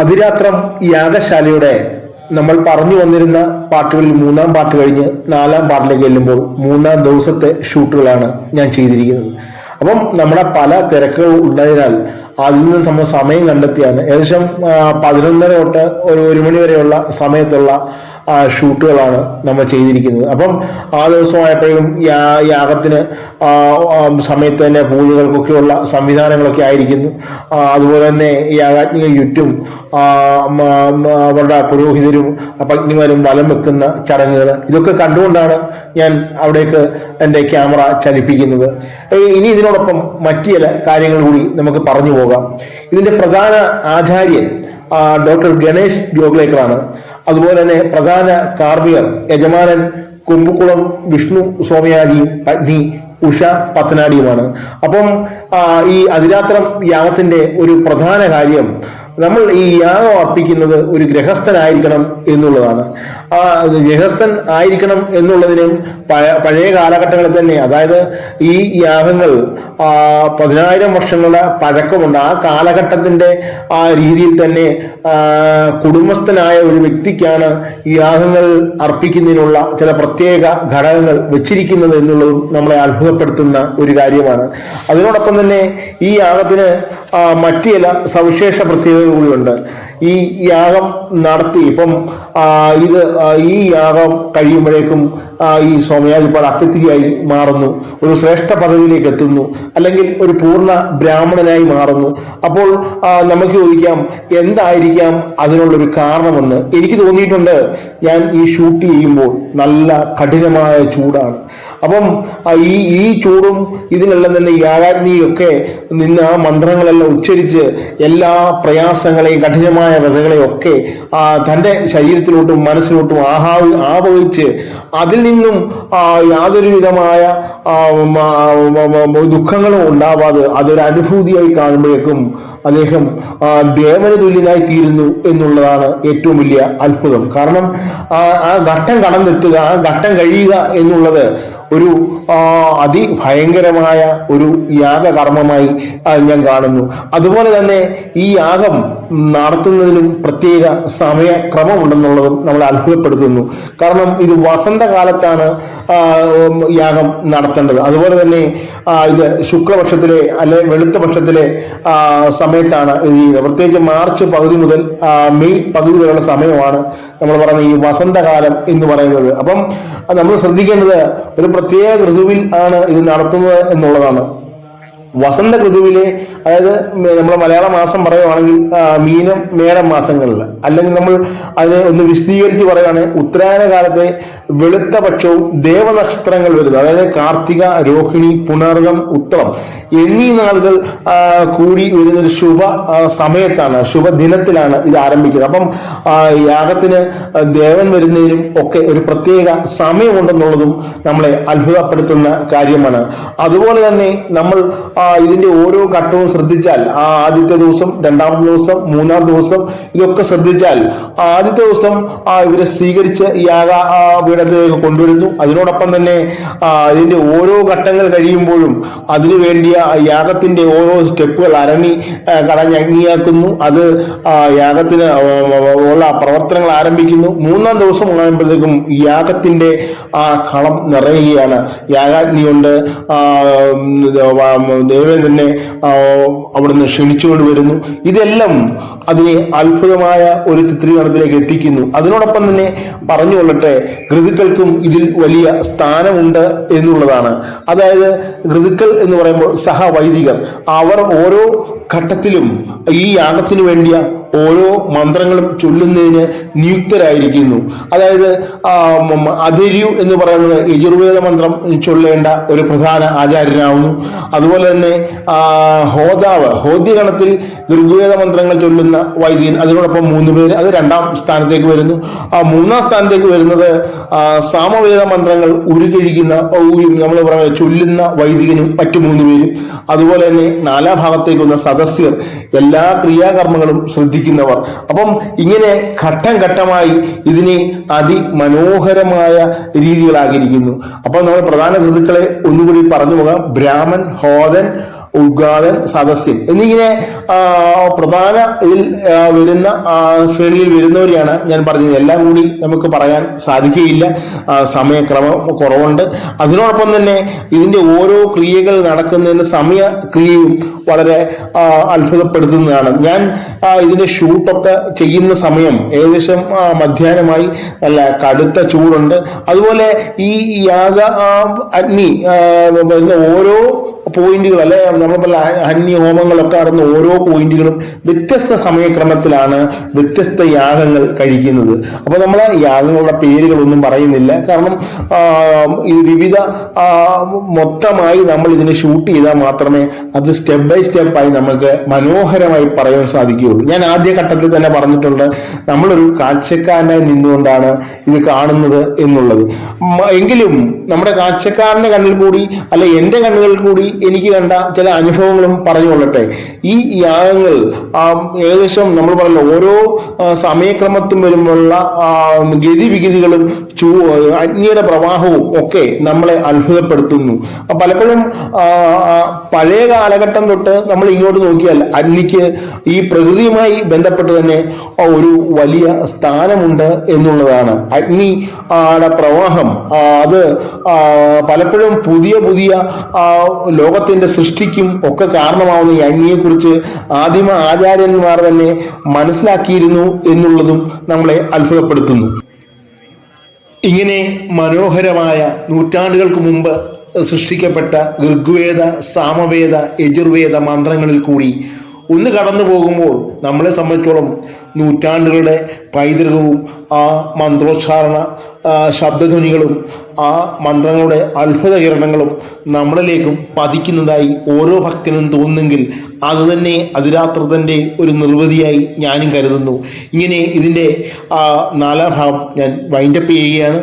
അതിരാത്രം യാഗശാലയുടെ നമ്മൾ പറഞ്ഞു വന്നിരുന്ന പാട്ടുകളിൽ മൂന്നാം പാട്ട് കഴിഞ്ഞ് നാലാം പാട്ടിലേക്ക് ചെല്ലുമ്പോൾ മൂന്നാം ദിവസത്തെ ഷൂട്ടുകളാണ് ഞാൻ ചെയ്തിരിക്കുന്നത്. അപ്പം നമ്മുടെ പല തിരക്കുകൾ ഉണ്ടായതിനാൽ അതിൽ നിന്ന് നമ്മൾ സമയം കണ്ടെത്തിയാണ്. ഏകദേശം പതിനൊന്നര തൊട്ട് ഒരു ഒരു മണി വരെയുള്ള സമയത്തുള്ള ഷൂട്ടുകളാണ് നമ്മൾ ചെയ്തിരിക്കുന്നത്. അപ്പം ആ ദിവസമായപ്പോഴും യാഗത്തിന് സമയത്ത് തന്നെ പൂജകൾക്കൊക്കെയുള്ള സംവിധാനങ്ങളൊക്കെ ആയിരിക്കുന്നു. അതുപോലെ തന്നെ യാഗാജ്ഞികൾ ചുറ്റും അവരുടെ പുരോഹിതരും പത്നിമാരും വലം വെക്കുന്ന ചടങ്ങുകൾ ഇതൊക്കെ കണ്ടുകൊണ്ടാണ് ഞാൻ അവിടേക്ക് എന്റെ ക്യാമറ ചലിപ്പിക്കുന്നത്. ഇനി ഇതിനോടൊപ്പം മറ്റു ചില കാര്യങ്ങൾ കൂടി നമുക്ക് പറഞ്ഞു പോകാം. ഇതിന്റെ പ്രധാന ആചാര്യൻ ഡോക്ടർ ഗണേഷ് ജോഗ്ലേക്കറാണ് അതുപോലെ തന്നെ പ്രധാന കാർമികർ യജമാനൻ കുമ്പുക്കുളം വിഷ്ണു സ്വാമിയാജിയും പത്നി ഉഷ പത്തനാടിയുമാണ്. അപ്പം ഈ അതിരാത്രം യാഗത്തിന്റെ ഒരു പ്രധാന കാര്യം നമ്മൾ ഈ യാഗം അർപ്പിക്കുന്നത് ഒരു ഗൃഹസ്ഥനായിരിക്കണം എന്നുള്ളതാണ്. ആ ഗൃഹസ്ഥൻ ആയിരിക്കണം എന്നുള്ളതിനും പഴയ കാലഘട്ടങ്ങളിൽ തന്നെ അതായത് ഈ യാഗങ്ങൾ പതിനായിരം വർഷങ്ങളുടെ പഴക്കമുണ്ട്. ആ കാലഘട്ടത്തിന്റെ ആ രീതിയിൽ തന്നെ കുടുംബസ്ഥനായ ഒരു വ്യക്തിക്കാണ് ഈ യാഗങ്ങൾ അർപ്പിക്കുന്നതിനുള്ള ചില പ്രത്യേക ഘടകങ്ങൾ വെച്ചിരിക്കുന്നത് എന്നുള്ളതും നമ്മളെ അത്ഭുതപ്പെടുത്തുന്ന ഒരു കാര്യമാണ്. അതിനോടൊപ്പം തന്നെ ഈ യാഗത്തിന് മറ്റു ചില സവിശേഷ പ്രത്യേകതകൾ കൂടിയുണ്ട്. ഈ യാഗം നടത്തി. ഇപ്പം ഇത് ഈ യാഗം കഴിയുമ്പോഴേക്കും ഈ സ്വാമിയാജിപ്പാട് അക്കത്തിരിയായി മാറുന്നു. ഒരു ശ്രേഷ്ഠ പദവിയിലേക്ക് എത്തുന്നു. അല്ലെങ്കിൽ ഒരു പൂർണ ബ്രാഹ്മണനായി മാറുന്നു. അപ്പോൾ നമുക്ക് ചോദിക്കാം എന്തായിരിക്കാം അതിനുള്ളൊരു കാരണമെന്ന്? എനിക്ക് തോന്നിയിട്ടുണ്ട് ഞാൻ ഈ ഷൂട്ട് ചെയ്യുമ്പോൾ നല്ല കഠിനമായ ചൂടാണ്. അപ്പം ഈ ഈ ചൂടും ഇതിനെല്ലാം തന്നെ യാഗാഗ്നിയൊക്കെ നിന്ന് ആ മന്ത്രങ്ങളെല്ലാം ഉച്ചരിച്ച് എല്ലാ പ്രയാസങ്ങളെയും കഠിനമായ ഒക്കെ ആ, തന്റെ ശരീരത്തിലോട്ടും മനസ്സിലോട്ടും ആഹാ ആവഹിച്ച് അതിൽ നിന്നും യാതൊരു വിധമായ ദുഃഖങ്ങളും ഉണ്ടാവാതെ അതൊരു അനുഭൂതിയായി കാണുമ്പോഴേക്കും അദ്ദേഹം ദേവന തുല്യനായി തീരുന്നു എന്നുള്ളതാണ് ഏറ്റവും വലിയ അത്ഭുതം. കാരണം ആ ഘട്ടം കടന്നെത്തുക ആ ഘട്ടം കഴിയുക എന്നുള്ളത് ഒരു അതിഭയങ്കരമായ ഒരു യാഗകർമ്മമായി ഞാൻ കാണുന്നു. അതുപോലെ തന്നെ ഈ യാഗം നടത്തുന്നതിനും പ്രത്യേക സമയക്രമമുണ്ടെന്നുള്ളതും നമ്മൾ അത്ഭുതപ്പെടുത്തുന്നു. കാരണം ഇത് വസന്തകാലത്താണ് യാഗം നടത്തേണ്ടത്. അതുപോലെ തന്നെ ഇത് ശുക്ലപക്ഷത്തിലെ അല്ലെ വെളുത്ത പക്ഷത്തിലെ സമയത്താണ് ഇത് ചെയ്യുന്നത്. പ്രത്യേകിച്ച് മാർച്ച് പകുതി മുതൽ മെയ് പകുതി വരെയുള്ള സമയമാണ് നമ്മൾ പറയുന്ന ഈ വസന്തകാലം എന്ന് പറയുന്നത്. അപ്പം നമ്മൾ ശ്രദ്ധിക്കേണ്ടത് ഒരു പ്രത്യേക ഋതുവിൽ ആണ് ഇത് നടത്തുന്നത് എന്നുള്ളതാണ്. വസന്ത ഋതുവിലെ അതായത് നമ്മൾ മലയാള മാസം പറയുകയാണെങ്കിൽ മീനം മേടം മാസങ്ങളിൽ. അല്ലെങ്കിൽ നമ്മൾ അതിനെ ഒന്ന് വിശദീകരിച്ച് പറയുകയാണെങ്കിൽ ഉത്തരായന കാലത്തെ വെളുത്ത പക്ഷവും ദേവനക്ഷത്രങ്ങൾ വരുന്നത്. അതായത് കാർത്തിക രോഹിണി പുണർകം ഉത്രം എന്നീ നാളുകൾ കൂടി വരുന്ന ഒരു ശുഭ സമയത്താണ് ശുഭദിനത്തിലാണ് ഇത് ആരംഭിക്കുന്നത്. അപ്പം യാഗത്തിന് ദേവൻ വരുന്നതിനും ഒക്കെ ഒരു പ്രത്യേക സമയമുണ്ടെന്നുള്ളതും നമ്മളെ അത്ഭുതപ്പെടുത്തുന്ന കാര്യമാണ്. അതുപോലെ തന്നെ നമ്മൾ ഇതിന്റെ ഓരോ ഘട്ടവും ശ്രദ്ധിച്ചാൽ ആ ആദ്യത്തെ ദിവസം രണ്ടാമത്തെ ദിവസം മൂന്നാം ദിവസം ഇതൊക്കെ ശ്രദ്ധിച്ചാൽ ആദ്യത്തെ ദിവസം ആ ഇവരെ സ്വീകരിച്ച് യാഗ ആ, പീഠത്തിലേക്ക് കൊണ്ടുവരുന്നു. അതിനോടൊപ്പം തന്നെ അതിന്റെ ഓരോ ഘട്ടങ്ങൾ കഴിയുമ്പോഴും അതിനു വേണ്ടിയ ഓരോ സ്റ്റെപ്പുകൾ അരണി കടഞ്ഞിയാക്കുന്നു അത് ആ, യാഗത്തിന് ഉള്ള പ്രവർത്തനങ്ങൾ ആരംഭിക്കുന്നു. മൂന്നാം ദിവസം ഉണ്ടാകുമ്പോഴത്തേക്കും യാഗത്തിന്റെ ആ കളം നിറയുകയാണ്. യാഗാഗ്നി കൊണ്ട് ദേവൻ തന്നെ അവിടുന്ന് ക്ഷണിച്ചുകൊണ്ട് വരുന്നു. ഇതെല്ലാം അതിനെ അത്ഭുതമായ ഒരു ചിത്രീകരണത്തിലേക്ക് എത്തിക്കുന്നു. അതിനോടൊപ്പം തന്നെ പറഞ്ഞുകൊള്ളട്ടെ ഋതുക്കൾക്കും ഇതിൽ വലിയ സ്ഥാനമുണ്ട് എന്നുള്ളതാണ്. അതായത് ഋതുക്കൾ എന്ന് പറയുമ്പോൾ സഹവൈദികർ. അവർ ഓരോ ഘട്ടത്തിലും ഈ യാഗത്തിന് വേണ്ടിയ ഓരോ മന്ത്രങ്ങളും ചൊല്ലുന്നതിന് നിയുക്തരായിരിക്കുന്നു. അതായത് അധര്യു എന്ന് പറയുന്നത് യജുർവേദ മന്ത്രം ചൊല്ലേണ്ട ഒരു പ്രധാന ആചാര്യനാവുന്നു. അതുപോലെ തന്നെ ഹോതാവ് ഹോദ്യഗണത്തിൽ ഋഗ്വേദ മന്ത്രങ്ങൾ ചൊല്ലുന്ന വൈദികൻ അതിനോടൊപ്പം മൂന്ന് പേര് അത് രണ്ടാം സ്ഥാനത്തേക്ക് വരുന്നു. ആ മൂന്നാം സ്ഥാനത്തേക്ക് വരുന്നത് സാമവേദ മന്ത്രങ്ങൾ ഉരുകഴിക്കുന്ന നമ്മൾ പറയുക ചൊല്ലുന്ന വൈദികനും മറ്റു മൂന്ന് പേരും. അതുപോലെ തന്നെ നാലാം ഭാഗത്തേക്ക് വന്ന സദസ്യർ എല്ലാ ക്രിയാകർമ്മങ്ങളും ശ്രദ്ധിക്കുന്നവർ. അപ്പം ഇങ്ങനെ ഘട്ടം ഘട്ടമായി ഇതിനെ അതിമനോഹരമായ രീതികളാക്കിയിരിക്കുന്നു അപ്പോൾ നമ്മൾ പ്രധാന ഋതുക്കളെ ഒന്നുകൂടി പറഞ്ഞു പോകാം. ബ്രാഹ്മൺ ഹോദൻ ഉദ്ഘാടൻ സദസ്യൻ എന്നിങ്ങനെ പ്രധാന ഇതിൽ വരുന്ന ശ്രേണിയിൽ വരുന്നവരെയാണ് ഞാൻ പറഞ്ഞത്. എല്ലാം കൂടി നമുക്ക് പറയാൻ സാധിക്കുകയില്ല. സമയക്രമം കുറവുണ്ട്. അതിനോടൊപ്പം തന്നെ ഇതിന്റെ ഓരോ ക്രിയകൾ നടക്കുന്നതിന് സമയക്രിയയും വളരെ അത്ഭുതപ്പെടുത്തുന്നതാണ്. ഞാൻ ഇതിന്റെ ഷൂട്ടൊക്കെ ചെയ്യുന്ന സമയം ഏകദേശം മധ്യാഹ്നമായി നല്ല കടുത്ത ചൂടുണ്ട്. അതുപോലെ ഈ യാഗ അഗ്നി ഓരോ പോയിന്റുകൾ അല്ലെ? നമ്മൾ അന്യ ഹോമങ്ങളൊക്കെ നടന്ന ഓരോ പോയിന്റുകളും വ്യത്യസ്ത സമയക്രമത്തിലാണ് വ്യത്യസ്ത യാഗങ്ങൾ കഴിക്കുന്നത്. അപ്പൊ നമ്മൾ യാഗങ്ങളുടെ പേരുകളൊന്നും പറയുന്നില്ല. കാരണം ഈ വിവിധ മൊത്തമായി നമ്മൾ ഇതിനെ ഷൂട്ട് ചെയ്താൽ മാത്രമേ അത് സ്റ്റെപ്പ് ബൈ സ്റ്റെപ്പായി നമുക്ക് മനോഹരമായി പറയാൻ സാധിക്കുകയുള്ളൂ. ഞാൻ ആദ്യ ഘട്ടത്തിൽ തന്നെ പറഞ്ഞിട്ടുണ്ട് നമ്മളൊരു കാഴ്ചക്കാരനായി നിന്നുകൊണ്ടാണ് ഇത് കാണുന്നത് എന്നുള്ളത്. എങ്കിലും നമ്മുടെ കാഴ്ചക്കാരന്റെ കണ്ണിൽ കൂടി അല്ലെ എന്റെ കണ്ണുകളിൽ കൂടി എനിക്ക് കണ്ട ചില അനുഭവങ്ങളും പറഞ്ഞു പറഞ്ഞുകൊള്ളട്ടെ ഈ യാഗങ്ങൾ ഏകദേശം നമ്മൾ പറഞ്ഞ ഓരോ സമയക്രമത്തും വരുമ്പോഴുള്ള ഗതിവിഗതികളും ചൂ അഗ്നിയുടെ പ്രവാഹവും ഒക്കെ നമ്മളെ അത്ഭുതപ്പെടുത്തുന്നു. പലപ്പോഴും പഴയ കാലഘട്ടം തൊട്ട് നമ്മൾ ഇങ്ങോട്ട് നോക്കിയാൽ അഗ്നിക്ക് ഈ പ്രകൃതിയുമായി ബന്ധപ്പെട്ട് തന്നെ ഒരു വലിയ സ്ഥാനമുണ്ട് എന്നുള്ളതാണ്. അഗ്നി പ്രവാഹം അത് പലപ്പോഴും പുതിയ പുതിയ ലോകത്തിന്റെ സൃഷ്ടിക്കും ഒക്കെ കാരണമാവുന്ന ഈ അഗ്നിയെക്കുറിച്ച് ആദിമ ആചാര്യന്മാർ തന്നെ മനസ്സിലാക്കിയിരുന്നു എന്നുള്ളതും നമ്മളെ അത്ഭുതപ്പെടുത്തുന്നു. ഇങ്ങനെ മനോഹരമായ നൂറ്റാണ്ടുകൾക്ക് മുമ്പ് സൃഷ്ടിക്കപ്പെട്ട ഋഗ്വേദ സാമവേദ യജുർവേദ മന്ത്രങ്ങളിൽ കൂടി ഒന്ന് കടന്നു പോകുമ്പോൾ നമ്മളെ സംബന്ധിച്ചോളം നൂറ്റാണ്ടുകളുടെ പൈതൃകവും ആ മന്ത്രോച്ചാരണ ശബ്ദധ്വനികളും ആ മന്ത്രങ്ങളുടെ അത്ഭുത കിരണങ്ങളും നമ്മളിലേക്കും പതിക്കുന്നതായി ഓരോ ഭക്തനും തോന്നുന്നെങ്കിൽ അത് തന്നെ അതിരാത്രത്തിന്റെ ഒരു നിർവൃതിയായി ഞാനും കരുതുന്നു. ഇങ്ങനെ ഇതിന്റെ നാലാം ഭാഗം ഞാൻ വൈൻഡപ്പ് ചെയ്യുകയാണ്.